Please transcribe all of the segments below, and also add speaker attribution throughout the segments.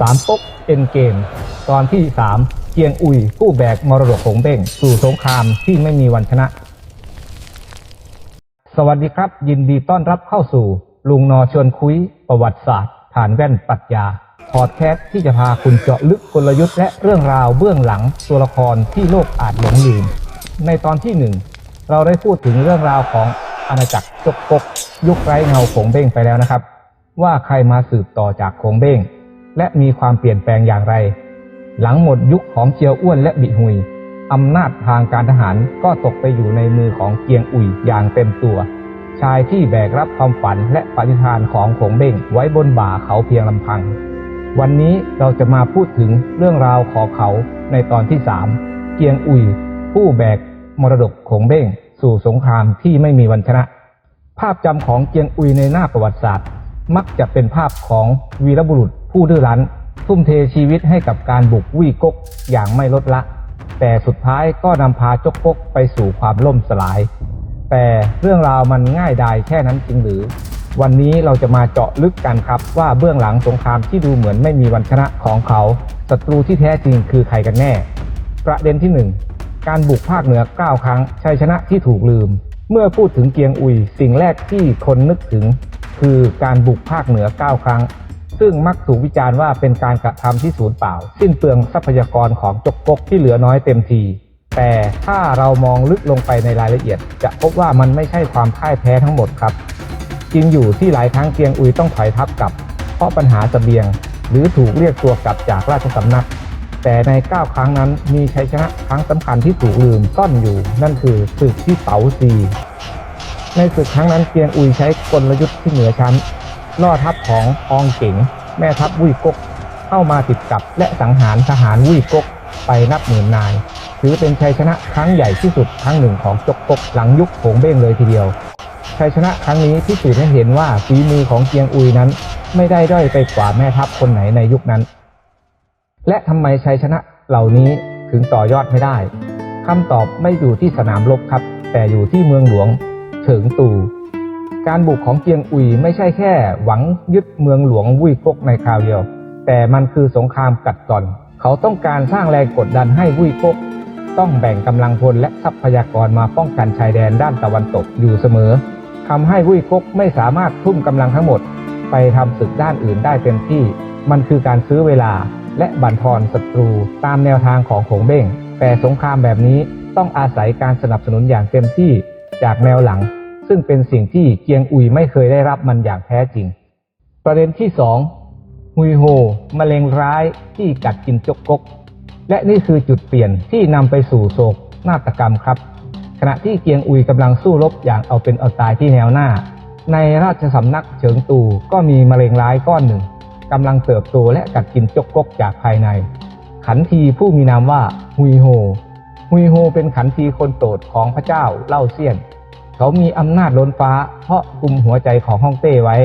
Speaker 1: สามก๊กเอ็นเกม ตอนที่ 3เกียงอุยผู้แบกมรดกหงเบ้งสู่สงครามที่ไม่มีวันชนะ สวัสดีครับ ยินดีต้อนรับเข้าสู่ ลุงนอชวนคุยประวัติศาสตร์ ผ่านแว่นปรัชญาพอดแคสต์ที่จะพาคุณเจาะลึกกลยุทธ์และเรื่องราวเบื้องหลังตัวละครที่โลกอาจหลงลืม ในตอนที่หนึ่งเราได้พูดถึงเรื่องราวของอาณาจักรจกกกยุคไร้เงาของเบ้งไปแล้วนะครับ ว่าใครมาสืบต่อจากขงเบ้ง และมีความเปลี่ยนแปลงอย่างไร หลังหมดยุคของเจียวอ้วนและบิหุยอำนาจทางการทหารก็ตกไปอยู่ในมือของเกียงอุยอย่างเต็มตัว ชายที่แบกรับความฝันและปฏิทานของขงเบ้งไว้บนบ่าเขาเพียงลำพัง วันนี้เราจะมาพูดถึงเรื่องราวของเขาในตอนที่สามเกียงอุยผู้แบกมรดกขงเบ้งสู่สงครามที่ไม่มีวันชนะ ภาพจำของเกียงอุยในหน้าประวัติศาสตร์ มักจะเป็นภาพของวีรบุรุษ ผู้ดื้อรั้น ทุ่มเทชีวิตให้กับการบุกวี่กกอย่างไม่ลดละ แต่สุดท้ายก็นำพาจกกกไปสู่ความล่มสลาย แต่เรื่องราวมันง่ายดายแค่นั้นจริงหรือ วันนี้เราจะมาเจาะลึกกันครับว่าเบื้องหลังสงครามที่ดูเหมือนไม่มีวันชนะของเขาศัตรูที่แท้จริงคือใครกันแน่ ประเด็นที่หนึ่งการบุกภาคเหนือ 9 ครั้งชัยชนะที่ถูกลืม เมื่อพูดถึงเกียงอุยสิ่งแรกที่คนนึกถึง คือการบุกภาคเหนือ 9 ครั้ง ซึ่งมักถูกวิจารณ์ว่าเป็นการกระทำที่สูญเปล่า สิ้นเปลืองทรัพยากรของจกกกที่เหลือน้อยเต็มที แต่ถ้าเรามองลึกลงไปในรายละเอียด จะพบว่ามันไม่ใช่ความพ่ายแพ้ทั้งหมดครับจริงอยู่ที่หลายครั้งเกียงอุยต้องถอยทัพกลับ เพราะปัญหาเสบียง หรือถูกเรียกตัวกลับจากราชสำนัก แต่ใน 9 ครั้งนั้นมีชัยชนะครั้งสำคัญที่ถูกลืมซ่อนอยู่ นั่นคือศึกที่เต๋าซีในศึกครั้งนั้นเกียงอุยใช้กลยุทธ์ที่เหนือชั้น ล่อทัพของอองเก๋งแม่ทัพวุ้ยกก เข้ามาติดกับและสังหารทหารวุ้ยกกไปนับหมื่นนาย ถือเป็นชัยชนะครั้งใหญ่ที่สุดครั้งหนึ่งของจกกกหลังยุคโขงเบ้งเลยทีเดียว ชัยชนะครั้งนี้พิสูจน์ให้เห็นว่าฝีมือของเกียงอุยนั้น ไม่ได้ด้อยไปกว่าแม่ทัพคนไหนในยุคนั้น และทำไมชัยชนะเหล่านี้ถึงต่อยอดไม่ได้คำตอบไม่อยู่ที่สนามรบครับ แต่อยู่ที่เมืองหลวงเฉิงตู การบุกของเกียงอุยไม่ใช่แค่ หวังยึดเมืองหลวงวุ้ยกกในคราวเดียว แต่มันคือสงครามกัดกร่อน เขาต้องการสร้างแรงกดดันให้วุ้ยกก ต้องแบ่งกำลังพลและทรัพยากรมาป้องกันชายแดนด้านตะวันตกอยู่เสมอทำให้วุ้ยกกไม่สามารถทุ่มกำลังทั้งหมด ไปทำศึกด้านอื่นได้เต็มที่ มันคือการซื้อเวลาและบั่นทอนศัตรูตามแนวทางของโขงเบ้งแต่สงครามแบบนี้ต้องอาศัยการสนับสนุนอย่างเต็มที่จากแนวหลัง ซึ่งเป็นสิ่งที่เกียงอุยไม่เคยได้รับมันอย่างแท้จริง ประเด็นที่สองฮุยโฮมะเร็งร้ายที่กัดกินจกกก และนี่คือจุดเปลี่ยนที่นำไปสู่โศกนาฏกรรมครับ ขณะที่เกียงอุยกำลังสู้รบอย่างเอาเป็นเอาตายที่แนวหน้า ในราชสำนักเฉิงตูก็มีมะเร็งร้ายก้อนหนึ่งกำลังเติบโตและกัดกินจกกกจากภายใน ขันทีผู้มีนามว่าฮุยโฮฮุยโฮเป็นขันทีคนโปรดของพระเจ้าเล่าเซียน เขามีอำนาจล้นฟ้า เพราะกลุ่มหัวใจของฮ่องเต้ไว้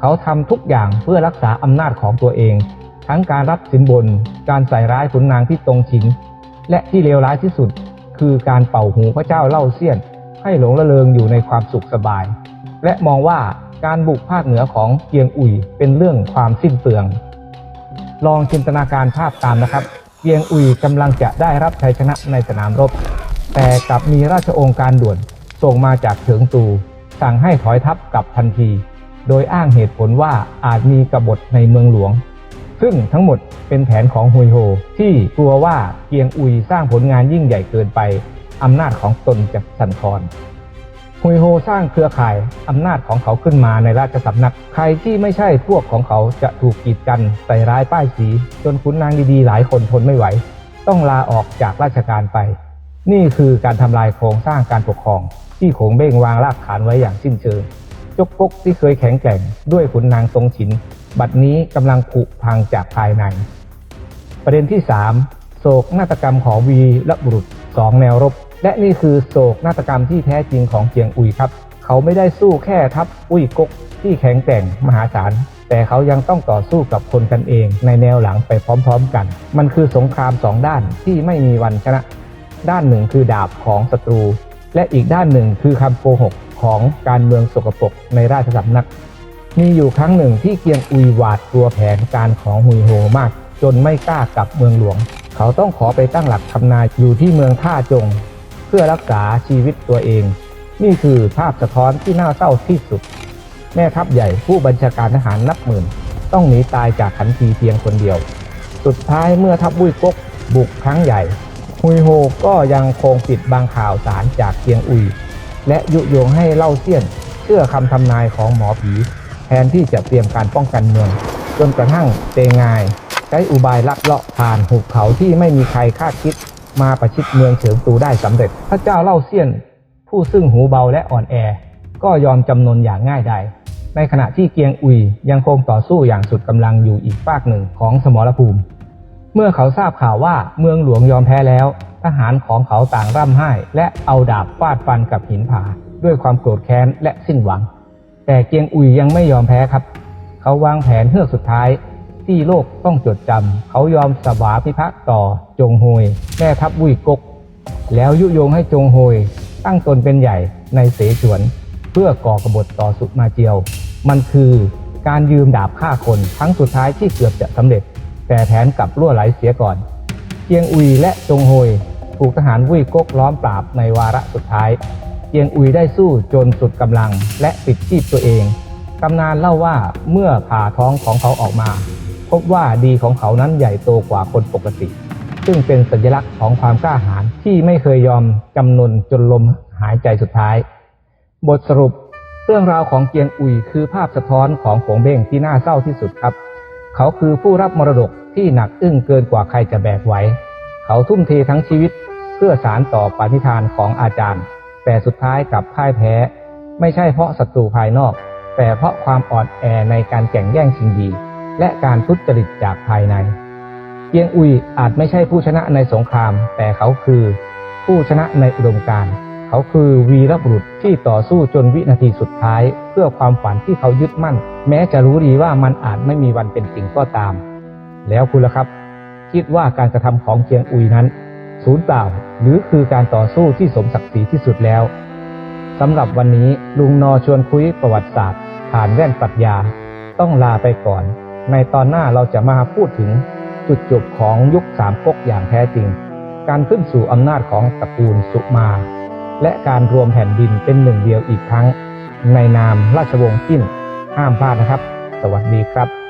Speaker 1: เขาทำทุกอย่างเพื่อรักษาอำนาจของตัวเอง ทั้งการรับสินบน การใส่ร้ายขุนนางที่ตรงชิงและที่เลวร้ายที่สุด คือการเป่าหูพระเจ้าเล่าเซียน ให้หลงระเริงอยู่ในความสุขสบาย และมองว่าการบุกภาคเหนือของเกียงอุ่ยเป็นเรื่องความสิ้นเปลือง ลองจินตนาการภาพตามนะครับ เกียงอุ่ยกำลังจะได้รับชัยชนะในสนามรบ แต่กลับมีราชองค์การด่วน ส่งมาจากเฉิงตูสั่งให้ถอยทัพกลับทันที โดยอ้างเหตุผลว่าอาจมีกบฏในเมืองหลวง ซึ่งทั้งหมดเป็นแผนของฮุยโฮ ที่กลัวว่าเกียงอุยสร้างผลงานยิ่งใหญ่เกินไปอำนาจของตนจะสั่นคลอนฮุยโฮสร้างเครือข่ายอำนาจของเขาขึ้นมาในราชสำนัก ใครที่ไม่ใช่พวกของเขาจะถูกกีดกันใส่ร้ายป้ายสี จนขุนนางดีๆ หลายคนทนไม่ไหว ต้องลาออกจากราชการไป นี่คือการทำลายโครงสร้างการปกครอง ที่โขงเบ้งวางรากฐานไว้อย่างสิ้นเชิงจกกกที่เคยแข็งแกร่งด้วยขุนนางทรงฉิน บัดนี้กำลังผุพังจากภายใน ประเด็นที่ 3 โศกนาฏกรรมของวีและบุรุษสองแนวรบ และนี่คือโศกนาฏกรรมที่แท้จริงของเจียงอุยครับ เขาไม่ได้สู้แค่ทัพอุ้ยกกที่แข็งแกร่งมหาศาลแต่เขายังต้องต่อสู้กับคนกันเองในแนวหลังไปพร้อมๆกัน มันคือสงครามสองด้านที่ไม่มีวันชนะ ด้านหนึ่งคือดาบของศัตรู และอีกด้านหนึ่งคือคำโกหกของการเมืองสกปรกในราชสำนัก มีอยู่ครั้งหนึ่งที่เกียงอุยหวาดกลัวแผนการของหุยโฮมาก จนไม่กล้ากลับเมืองหลวง เขาต้องขอไปตั้งหลักทำนายอยู่ที่เมืองท่าจง เพื่อรักษาชีวิตตัวเอง นี่คือภาพสะท้อนที่น่าเศร้าที่สุด แม่ทัพใหญ่ผู้บัญชาการทหารนับหมื่น ต้องหนีตายจากขันทีเพียงคนเดียว สุดท้ายเมื่อทัพบุยกกบุกครั้งใหญ่ ฮุยโฮก็ยังคงปิดบังข่าวสารจากเกียงอุย และยุโยงให้เล่าเซียน เชื่อคำทำนายของหมอผี แทนที่จะเตรียมการป้องกันเมือง จนกระทั่งเตงาย ใช้อุบายลัดเลาะผ่านหุบเขาที่ไม่มีใครคาดคิด มาประชิดเมืองเฉิงตูได้สำเร็จ พระเจ้าเล่าเซียน ผู้ซึ่งหูเบาและอ่อนแอ ก็ยอมจำนนอย่างง่ายดายในขณะที่เกียงอุยยังคงต่อสู้อย่างสุดกำลังอยู่อีกฝากหนึ่งของสมรภูมิ เมื่อเขาทราบข่าวว่าเมืองหลวงยอมแพ้แล้ว ทหารของเขาต่างร่ำไห้ และเอาดาบฟาดฟันกับหินผา ด้วยความโกรธแค้นและสิ้นหวัง แต่เกียงอุยยังไม่ยอมแพ้ครับ เขาวางแผนเฮือกสุดท้าย ที่โลกต้องจดจำเขายอมสวาพิภักษ์ต่อจงโฮยแม่ทัพวุยกก แล้วยุยงให้จงโฮยตั้งตนเป็นใหญ่ในเสฉวน เพื่อก่อกบฏต่อสุมาเจียว มันคือการยืมดาบฆ่าคนครั้งสุดท้ายที่เกือบจะสำเร็จ แต่แผนกลับล่วไหลเสียก่อน เจียงอุยและจงโฮยถูกทหารวุ้ยกกล้อมปราบในวาระสุดท้าย เจียงอุยได้สู้จนสุดกำลังและปิดชีพตัวเองตำนานเล่าว่าเมื่อผ่าท้องของเขาออกมา พบว่าดีของเขานั้นใหญ่โตกว่าคนปกติ ซึ่งเป็นสัญลักษณ์ของความกล้าหาญที่ไม่เคยยอมจำนนจนลมหายใจสุดท้าย บทสรุปเรื่องราวของเกียงอุยคือภาพสะท้อนของผงเบ้งที่น่าเศร้าที่สุดครับ เขาคือผู้รับมรดกที่หนักอึ้งเกินกว่าใครจะแบกไหว เขาทุ่มเททั้งชีวิตเพื่อสารต่อปณิธานของอาจารย์ แต่สุดท้ายกลับพ่ายแพ้ ไม่ใช่เพราะศัตรูภายนอก แต่เพราะความอ่อนแอในการแข่งแย่งชิงดี และการทุจริตจากภายในเกียงอุยอาจไม่ใช่ผู้ชนะในสงคราม แต่เขาคือ ผู้ชนะในอุดมการณ์ เขาคือวีรบุรุษที่ต่อสู้จนวินาทีสุดท้าย เพื่อความฝันที่เขายึดมั่น แม้จะรู้ดีว่ามันอาจไม่มีวันเป็นจริงก็ตาม แล้วคุณล่ะครับ คิดว่าการกระทำของเกียงอุยนั้นศูนย์เปล่า หรือคือการต่อสู้ที่สมศักดิ์ศรีที่สุดแล้วสำหรับวันนี้ลุงนอชวนคุยประวัติศาสตร์ ผ่านแว่นปรัชญา ต้องลาไปก่อน ในตอนหน้าเราจะมาพูดถึงจุดจบของยุคสามก๊กอย่างแท้จริง การขึ้นสู่อำนาจของตระกูลสุมา และการรวมแผ่นดินเป็นหนึ่งเดียวอีกครั้ง ในนามราชวงศ์จิ้นห้ามพลาดนะครับ สวัสดีครับ